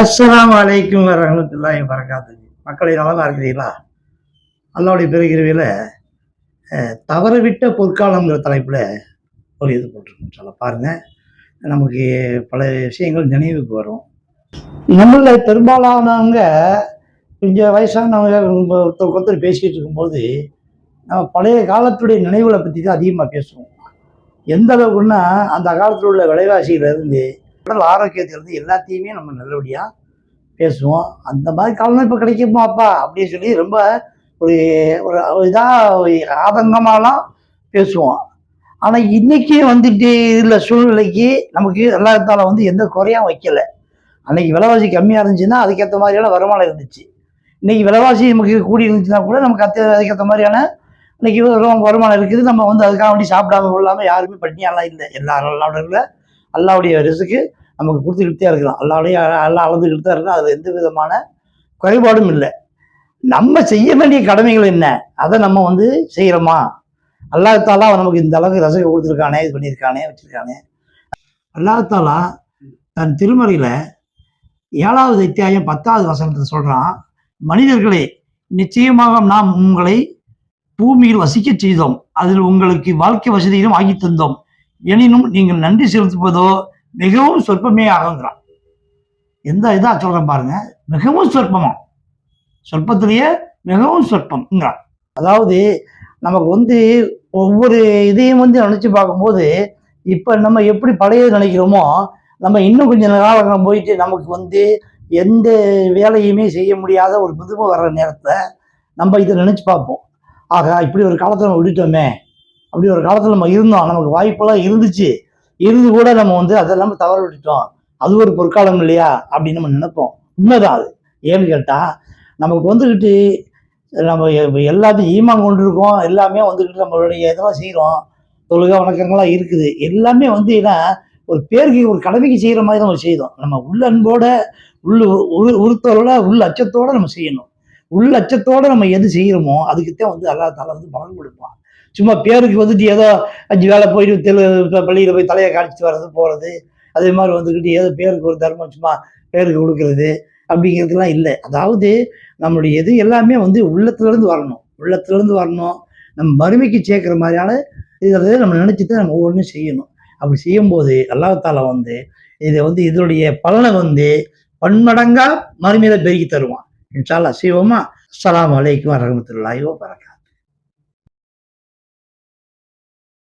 அஸ்லாம் அலைக்கும் வரமத்துல்லாஹி வரகாத்து மக்களை நலமாக இருக்கிறீங்களா அல்லாவுடைய பெருகிருவியில் தவறவிட்ட பொற்காலங்கிற தலைப்பில் ஒரு இது போட்டிருக்கோம் சொல்ல பாருங்க. நமக்கு பல விஷயங்கள் நினைவுக்கு வரும். நம்மள பெரும்பாலானவங்க கொஞ்சம் வயசானவங்க ஒருத்தர் ஒருத்தர் பேசிக்கிட்டு இருக்கும்போது நம்ம பழைய காலத்துடைய நினைவுகளை பற்றி தான் அதிகமாக பேசுவோம். எந்த அளவுக்குன்னா அந்த காலத்தில் உள்ள விலைவாசியிலேருந்து உடல் ஆரோக்கியத்திலிருந்து எல்லாத்தையுமே நம்ம நல்லபடியாக பேசுவோம். அந்த மாதிரி காலம் இப்போ கிடைக்குமாப்பா அப்படின்னு சொல்லி ரொம்ப ஒரு ஒரு இதாக ஆதங்கமாலாம் பேசுவோம். ஆனால் இன்னைக்கு வந்துட்டு உள்ள சூழ்நிலைக்கு நமக்கு எல்லாத்தால வந்து எந்த குறையும் வைக்கல. அன்னைக்கு விலைவாசி கம்மியாக இருந்துச்சுன்னா அதுக்கேற்ற மாதிரியான வருமானம் இருந்துச்சு. இன்னைக்கு விலைவாசி நமக்கு கூடி இருந்துச்சுன்னா கூட நமக்கு அத்த அதுக்கேற்ற மாதிரியான இன்னைக்கு வருமானம் இருக்குது. நம்ம வந்து அதுக்காக வேண்டி சாப்பிடாம கொள்ளாமல் யாருமே பட்டினியாலாம் இல்லை. எல்லா நாடுகளில் அல்லாவுடைய ரிசுக்கு நமக்கு கொடுத்துக்கிட்டே இருக்கிறோம் அல்லாவுடைய எல்லாம் அளந்துக்கிட்டு தான் இருக்கலாம் அதில் எந்த விதமான குறைபாடும் இல்லை. நம்ம செய்ய வேண்டிய கடமைகள் என்ன? அதை நம்ம வந்து செய்கிறோமா அல்லாஹாலா நமக்கு இந்த அளவுக்கு ரசகை கொடுத்துருக்கானே இது பண்ணியிருக்கானே வச்சிருக்கானே. அல்லாஹாலா தன் திருமறையில் ஏழாவது அத்தியாயம் பத்தாவது வசனத்தை சொல்கிறான் மனிதர்களே நிச்சயமாக நாம் உங்களை பூமியில் வசிக்க செய்தோம். அதில் உங்களுக்கு வாழ்க்கை வசதியிலும் ஆகி தந்தோம். எனினும் நீங்கள் நன்றி செலுத்துவதோ மிகவும் சொற்பமே ஆகுங்கிறான். எந்த இதாக சொல்கிறேன் பாருங்க. மிகவும் சொற்பமா. சொற்பத்திலேயே மிகவும் சொற்பம்ங்கிறான். அதாவது நமக்கு வந்து ஒவ்வொரு இதையும் வந்து நினச்சி பார்க்கும்போது இப்போ நம்ம எப்படி பழைய நினைக்கிறோமோ நம்ம இன்னும் கொஞ்சம் காலம் போயிட்டு நமக்கு வந்து எந்த வேலையுமே செய்ய முடியாத ஒரு புதுமை வர்ற நேரத்தை நம்ம இதை நினச்சி பார்ப்போம். ஆகா இப்படி ஒரு காலத்தில் நம்ம விட்டுட்டோமே. அப்படி ஒரு காலத்தில் நம்ம இருந்தோம். நமக்கு வாய்ப்பெல்லாம் இருந்துச்சு. இருந்து கூட நம்ம வந்து அதெல்லாம் தவற விட்டுட்டோம். அது ஒரு பொற்காலம் இல்லையா? அப்படின்னு நம்ம நினைப்போம். உண்மைதான் அது. ஏன்னு கேட்டால் நமக்கு வந்துக்கிட்டு நம்ம எல்லாத்தையும் ஈமான் கொண்டிருக்கோம். எல்லாமே வந்துக்கிட்டு நம்மளுடைய இதெல்லாம் செய்கிறோம் தொழுகை வணக்கங்கள்லாம் இருக்குது. எல்லாமே வந்து ஏன்னா ஒரு பேருக்கு ஒரு கடமைக்கு செய்கிற மாதிரி நம்ம செய்தோம். நம்ம உள்ள அன்போட உள்ள உரு உருத்தோட உள்ள அச்சத்தோட நம்ம செய்யணும். உள்ள அச்சத்தோட நம்ம எது செய்கிறோமோ அதுக்குத்தான் வந்து அல்லா தலை வந்து பலன் கொடுப்பான். சும்மா பேருக்கு வந்துட்டு ஏதோ அஞ்சு வேலை போயிட்டு தெரு பள்ளியில் போய் தலையை காய்ச்சிட்டு வர்றது போகிறது அதே மாதிரி வந்துக்கிட்டு ஏதோ பேருக்கு ஒரு தர்மம் சும்மா பேருக்கு கொடுக்கறது அப்படிங்கிறதுலாம் இல்லை. அதாவது நம்மளுடைய இது எல்லாமே வந்து உள்ளத்துலேருந்து வரணும். உள்ளத்துலேருந்து வரணும். நம்ம மறுமைக்கு சேர்க்குற மாதிரியான இதில் நம்ம நினச்சி தான் நம்ம ஒவ்வொன்றும் செய்யணும். அப்படி செய்யும்போது அல்லாத்தால வந்து இதை வந்து இதனுடைய பலனை வந்து பன்மடங்கா மறுமையில பெருக்கி தருவான். இன்ஷால்லா செய்வோமா? அஸ்லாம் வலைக்கும் வரஹ்மத்துல்லாஹி பறக்க